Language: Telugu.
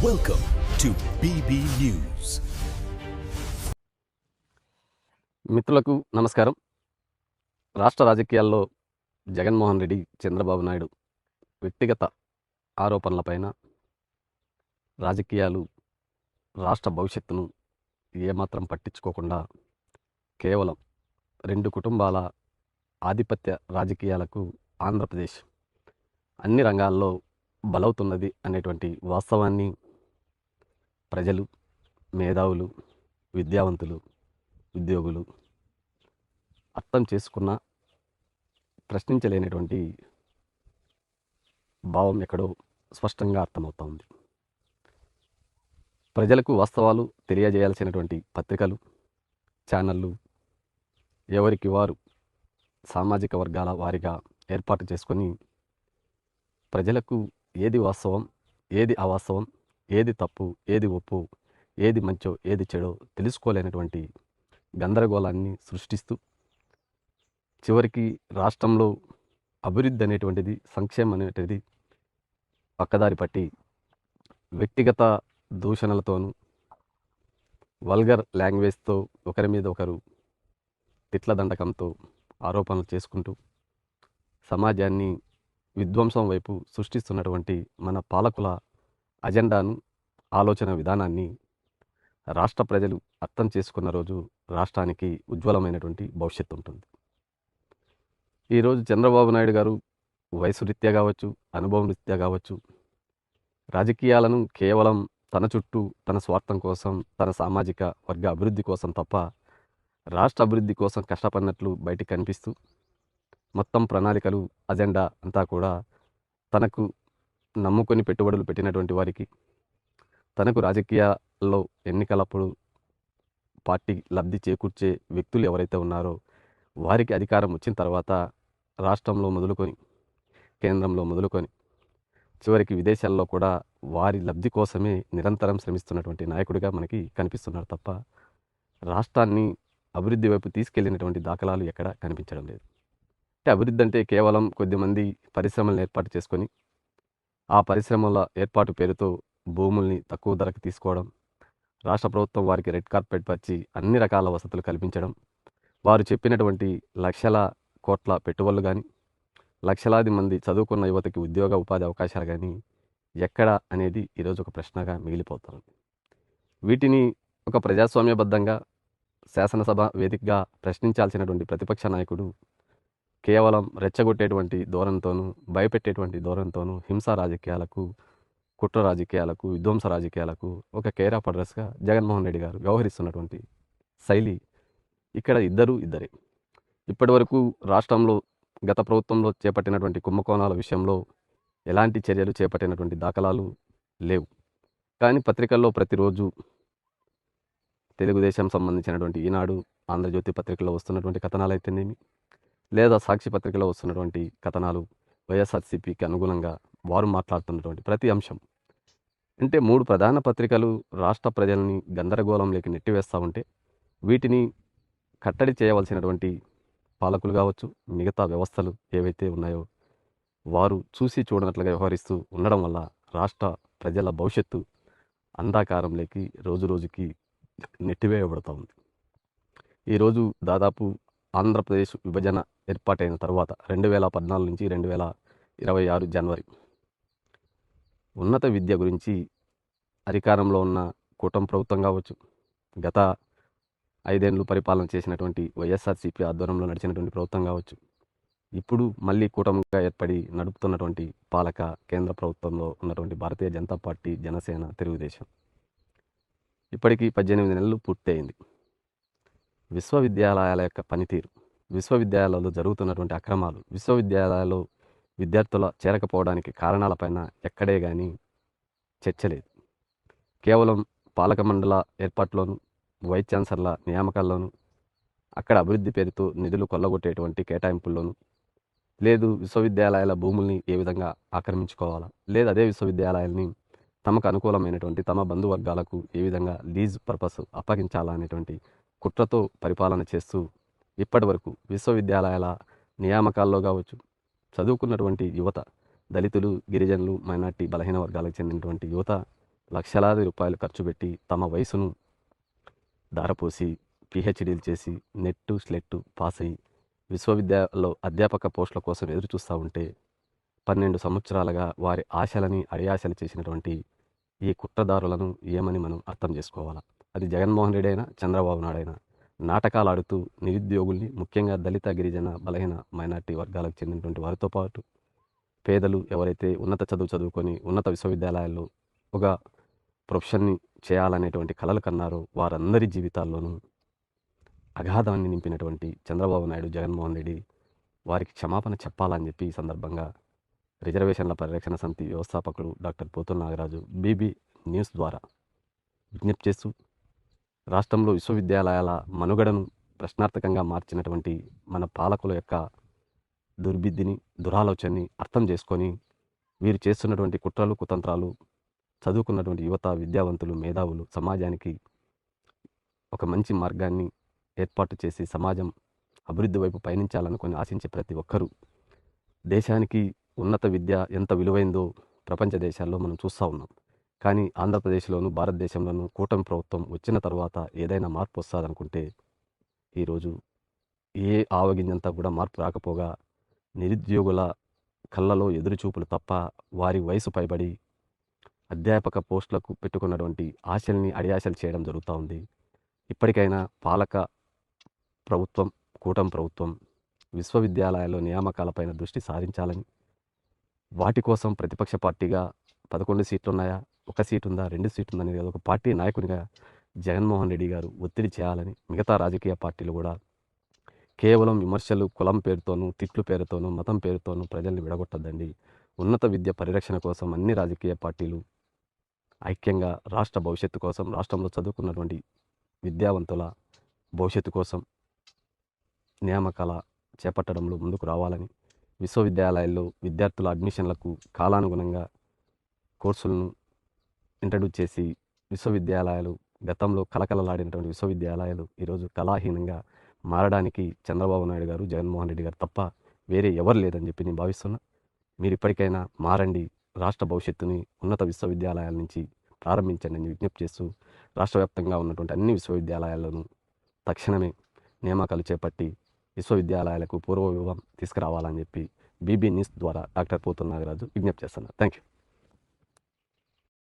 Welcome to BB News. మిత్రులకు నమస్కారం రాష్ట్ర రాజకీయాల్లో జగన్మోహన్ రెడ్డి చంద్రబాబు నాయుడు వ్యక్తిగత ఆరోపణలపైన రాజకీయాలు రాష్ట్ర భవిష్యత్తును ఏమాత్రం పట్టించుకోకుండా కేవలం రెండు కుటుంబాల ఆధిపత్య రాజకీయాలకు ఆంధ్రప్రదేశ్ అన్ని రంగాల్లో బలవుతున్నది అనేటువంటి వాస్తవాన్ని ప్రజలు మేధావులు విద్యావంతులు ఉద్యోగులు అర్థం చేసుకున్న ప్రశ్నించలేనటువంటి భావం ఎక్కడో స్పష్టంగా అర్థమవుతోంది. ప్రజలకు వాస్తవాలు తెలియజేయాల్సినటువంటి పత్రికలు ఛానళ్ళు ఎవరికి వారు సామాజిక వర్గాల వారిగా ఏర్పాటు చేసుకొని ప్రజలకు ఏది వాస్తవం ఏది అవాస్తవం ఏది తప్పు ఏది ఒప్పు ఏది మంచో ఏది చెడో తెలుసుకోలేనటువంటి గందరగోళాన్ని సృష్టిస్తూ చివరికి రాష్ట్రంలో అభివృద్ధి అనేటువంటిది సంక్షేమం అనేటిది పక్కదారి పట్టి వ్యక్తిగత దూషణలతోనూ వల్గర్ లాంగ్వేజ్తో ఒకరి మీద ఒకరు తిట్ల దండకంతో ఆరోపణలు చేసుకుంటూ సమాజాన్ని విధ్వంసం వైపు సృష్టిస్తున్నటువంటి మన పాలకుల అజెండాను ఆలోచన విధానాన్ని రాష్ట్ర ప్రజలు అర్థం చేసుకున్న రోజు రాష్ట్రానికి ఉజ్వలమైనటువంటి భవిష్యత్తు ఉంటుంది. ఈరోజు చంద్రబాబు నాయుడు గారు వయసు రీత్యా కావచ్చు అనుభవం రీత్యా కావచ్చు రాజకీయాలను కేవలం తన చుట్టూ తన స్వార్థం కోసం తన సామాజిక వర్గ అభివృద్ధి కోసం తప్ప రాష్ట్ర అభివృద్ధి కోసం కష్టపడినట్లు బయటికి కనిపిస్తూ మొత్తం ప్రణాళికలు అజెండా అంతా కూడా తనకు నమ్ముకొని పెట్టుబడులు పెట్టినటువంటి వారికి తనకు రాజకీయాల్లో ఎన్నికలప్పుడు పార్టీ లబ్ధి చేకూర్చే వ్యక్తులు ఎవరైతే ఉన్నారో వారికి అధికారం వచ్చిన తర్వాత రాష్ట్రంలో మొదలుకొని కేంద్రంలో మొదలుకొని చివరికి విదేశాల్లో కూడా వారి లబ్ధి కోసమే నిరంతరం శ్రమిస్తున్నటువంటి నాయకుడిగా మనకి కనిపిస్తున్నారు తప్ప రాష్ట్రాన్ని అభివృద్ధి వైపు తీసుకెళ్ళినటువంటి దాఖలాలు ఎక్కడ కనిపించడం లేదు. అంటే అభివృద్ధి అంటే కేవలం కొద్దిమంది పరిశ్రమలను ఏర్పాటు చేసుకొని ఆ పరిశ్రమల ఏర్పాటు పేరుతో భూముల్ని తక్కువ ధరకు తీసుకోవడం రాష్ట్ర ప్రభుత్వం వారికి రెడ్ కార్పెట్ పరిచి అన్ని రకాల వసతులు కల్పించడం వారు చెప్పినటువంటి లక్షల కోట్ల పెట్టుబడులు కానీ లక్షలాది మంది చదువుకున్న యువతకి ఉద్యోగ ఉపాధి అవకాశాలు కానీ ఎక్కడ అనేది ఈరోజు ఒక ప్రశ్నగా మిగిలిపోతుంది. వీటిని ఒక ప్రజాస్వామ్యబద్ధంగా శాసనసభ వేదికగా ప్రశ్నించాల్సినటువంటి ప్రతిపక్ష నాయకుడు కేవలం రెచ్చగొట్టేటువంటి ధోరణితోనూ భయపెట్టేటువంటి ధోరణితోనూ హింసా రాజకీయాలకు కుట్ర రాజకీయాలకు విధ్వంస రాజకీయాలకు ఒక కేరా పడ్రస్గా జగన్మోహన్ రెడ్డి గారు వ్యవహరిస్తున్నటువంటి శైలి ఇక్కడ ఇద్దరు ఇద్దరే. ఇప్పటివరకు రాష్ట్రంలో గత ప్రభుత్వంలో చేపట్టినటువంటి కుంభకోణాల విషయంలో ఎలాంటి చర్యలు చేపట్టినటువంటి దాఖలాలు లేవు. కానీ పత్రికల్లో ప్రతిరోజు తెలుగుదేశం సంబంధించినటువంటి ఈనాడు ఆంధ్రజ్యోతి పత్రికలో వస్తున్నటువంటి కథనాలు అయితేనేమి? లేదా సాక్షి పత్రికలో వస్తున్నటువంటి కథనాలు వైఎస్ఆర్సీపీకి అనుగుణంగా వారు మాట్లాడుతున్నటువంటి ప్రతి అంశం. అంటే మూడు ప్రధాన పత్రికలు రాష్ట్ర ప్రజల్ని గందరగోళంలోకి నెట్టివేస్తూ ఉంటే వీటిని కట్టడి చేయవలసినటువంటి పాలకులు కావచ్చు మిగతా వ్యవస్థలు ఏవైతే ఉన్నాయో వారు చూసి చూడనట్లుగా వ్యవహరిస్తూ ఉండడం వల్ల రాష్ట్ర ప్రజల భవిష్యత్తు అంధాకారంలోకి రోజు రోజుకి నెట్టివేయబడుతూ ఉంది. ఈరోజు దాదాపు ఆంధ్రప్రదేశ్ విభజన ఏర్పాటైన తర్వాత రెండు వేల పద్నాలుగు నుంచి రెండు వేల ఇరవై ఆరు జనవరి. ఉన్నత విద్య గురించి అధికారంలో ఉన్న కూటమి ప్రభుత్వం కావచ్చు గత ఐదేళ్ళు పరిపాలన చేసినటువంటి వైఎస్ఆర్సీపీ ఆధ్వర్యంలో నడిచినటువంటి ప్రభుత్వం కావచ్చు ఇప్పుడు మళ్ళీ కూటమిగా ఏర్పడి నడుపుతున్నటువంటి పాలక కేంద్ర ప్రభుత్వంలో ఉన్నటువంటి భారతీయ జనతా పార్టీ జనసేన తెలుగుదేశం. ఇప్పటికీ పద్దెనిమిది నెలలు పూర్తయింది. విశ్వవిద్యాలయాల యొక్క పనితీరు విశ్వవిద్యాలయాల్లో జరుగుతున్నటువంటి అక్రమాలు విశ్వవిద్యాలయాల్లో విద్యార్థుల చేరకపోవడానికి కారణాలపైన ఎక్కడే కానీ చర్చ లేదు. కేవలం పాలక మండల ఏర్పాటులోను వైస్ ఛాన్సలర్ల నియామకాల్లోనూ అక్కడ అభివృద్ధి పేరుతో నిధులు కొల్లగొట్టేటువంటి కేటాయింపుల్లోనూ లేదు విశ్వవిద్యాలయాల భూముల్ని ఏ విధంగా ఆక్రమించుకోవాలా లేదు అదే విశ్వవిద్యాలయాల్ని తమకు అనుకూలమైనటువంటి తమ బంధువర్గాలకు ఏ విధంగా లీజ్ పర్పస్ అప్పగించాలా అనేటువంటి కుట్రతో పరిపాలన చేస్తూ ఇప్పటి వరకు విశ్వవిద్యాలయాల నియామకాల్లో కావచ్చు చదువుకున్నటువంటి యువత దళితులు గిరిజనులు మైనార్టీ బలహీన వర్గాలకు చెందినటువంటి యువత లక్షలాది రూపాయలు ఖర్చు పెట్టి తమ వయసును దారపోసి పిహెచ్డీలు చేసి నెట్టు స్లెట్టు పాస్ అయ్యి విశ్వవిద్యాలయంలో అధ్యాపక పోస్టుల కోసం ఎదురు చూస్తూ ఉంటే పన్నెండు సంవత్సరాలుగా వారి ఆశలని అడియాశలు చేసినటువంటి ఈ కుట్రదారులను ఏమని మనం అర్థం చేసుకోవాలా? అది జగన్మోహన్ రెడ్డి అయినా చంద్రబాబు నాయుడు అయినా నాటకాలు ఆడుతూ నిరుద్యోగుల్ని ముఖ్యంగా దళిత గిరిజన బలహీన మైనార్టీ వర్గాలకు చెందినటువంటి వారితో పాటు పేదలు ఎవరైతే ఉన్నత చదువు చదువుకొని ఉన్నత విశ్వవిద్యాలయాల్లో ఒక ప్రొఫెషన్ని చేయాలనేటువంటి కలలు కన్నారో వారందరి జీవితాల్లోనూ అగాధాన్ని నింపినటువంటి చంద్రబాబు నాయుడు జగన్మోహన్ రెడ్డి వారికి క్షమాపణ చెప్పాలని చెప్పి ఈ సందర్భంగా రిజర్వేషన్ల పరిరక్షణ సమితి వ్యవస్థాపకుడు doctor Pothula Nagaraju BB news ద్వారా విజ్ఞప్తి చేస్తూ రాష్ట్రంలో విశ్వవిద్యాలయాల మనుగడను ప్రశ్నార్థకంగా మార్చినటువంటి మన పాలకుల యొక్క దుర్బిద్దిని దురాలోచనని అర్థం చేసుకొని వీరు చేస్తున్నటువంటి కుట్రలు కుతంత్రాలు చదువుకున్నటువంటి యువత విద్యావంతులు మేధావులు సమాజానికి ఒక మంచి మార్గాన్ని ఏర్పాటు చేసి సమాజం అభివృద్ధి వైపు పయనించాలనుకొని ఆశించే ప్రతి ఒక్కరూ దేశానికి ఉన్నత విద్య ఎంత విలువైందో ప్రపంచ దేశాల్లో మనం చూస్తూ ఉన్నాం. కానీ ఆంధ్రప్రదేశ్లోను భారతదేశంలోనూ కూటమి ప్రభుత్వం వచ్చిన తర్వాత ఏదైనా మార్పు వస్తుందనుకుంటే ఈరోజు ఏ ఆవగింజంతా కూడా మార్పు రాకపోగా నిరుద్యోగుల కళ్ళలో ఎదురుచూపులు తప్ప వారి వయసు పైబడి అధ్యాపక పోస్టులకు పెట్టుకున్నటువంటి ఆశల్ని అడియాశలు చేయడం జరుగుతూ ఉంది. ఇప్పటికైనా పాలక ప్రభుత్వం కూటమి ప్రభుత్వం విశ్వవిద్యాలయాల్లో నియామకాలపైన దృష్టి సారించాలని వాటి కోసం ప్రతిపక్ష పార్టీగా పదకొండు సీట్లు ఉన్నాయా ఒక సీటు ఉందా రెండు సీటు ఉందా అనేది ఒక పార్టీ నాయకునిగా జగన్మోహన్ రెడ్డి గారు ఒత్తిడి చేయాలని మిగతా రాజకీయ పార్టీలు కూడా కేవలం విమర్శలు కులం పేరుతోనూ తిట్లు పేరుతోనూ మతం పేరుతోనూ ప్రజల్ని విడగొట్టద్దండి. ఉన్నత విద్య పరిరక్షణ కోసం అన్ని రాజకీయ పార్టీలు ఐక్యంగా రాష్ట్ర భవిష్యత్తు కోసం రాష్ట్రంలో చదువుకున్నటువంటి విద్యావంతుల భవిష్యత్తు కోసం నియామకాల చేపట్టడంలో ముందుకు రావాలని విశ్వవిద్యాలయాల్లో విద్యార్థుల అడ్మిషన్లకు కాలానుగుణంగా కోర్సులను ఇంట్రడ్యూస్ చేసి విశ్వవిద్యాలయాలు గతంలో కలకలలాడినటువంటి విశ్వవిద్యాలయాలు ఈరోజు కళాహీనంగా మారడానికి చంద్రబాబు నాయుడు గారు జగన్మోహన్ రెడ్డి గారు తప్ప వేరే ఎవరు లేదని చెప్పి నేను భావిస్తున్నా. మీరు ఇప్పటికైనా మారండి. రాష్ట్ర భవిష్యత్తుని ఉన్నత విశ్వవిద్యాలయాల నుంచి ప్రారంభించండి అని విజ్ఞప్తి చేస్తూ రాష్ట్ర వ్యాప్తంగా ఉన్నటువంటి అన్ని విశ్వవిద్యాలయాలను తక్షణమే నియామకాలు చేపట్టి విశ్వవిద్యాలయాలకు పూర్వ వివాహం తీసుకురావాలని చెప్పి బీబీ న్యూస్ ద్వారా డాక్టర్ పోతున్న నాగరాజు విజ్ఞప్తి చేస్తున్నారు. Thank you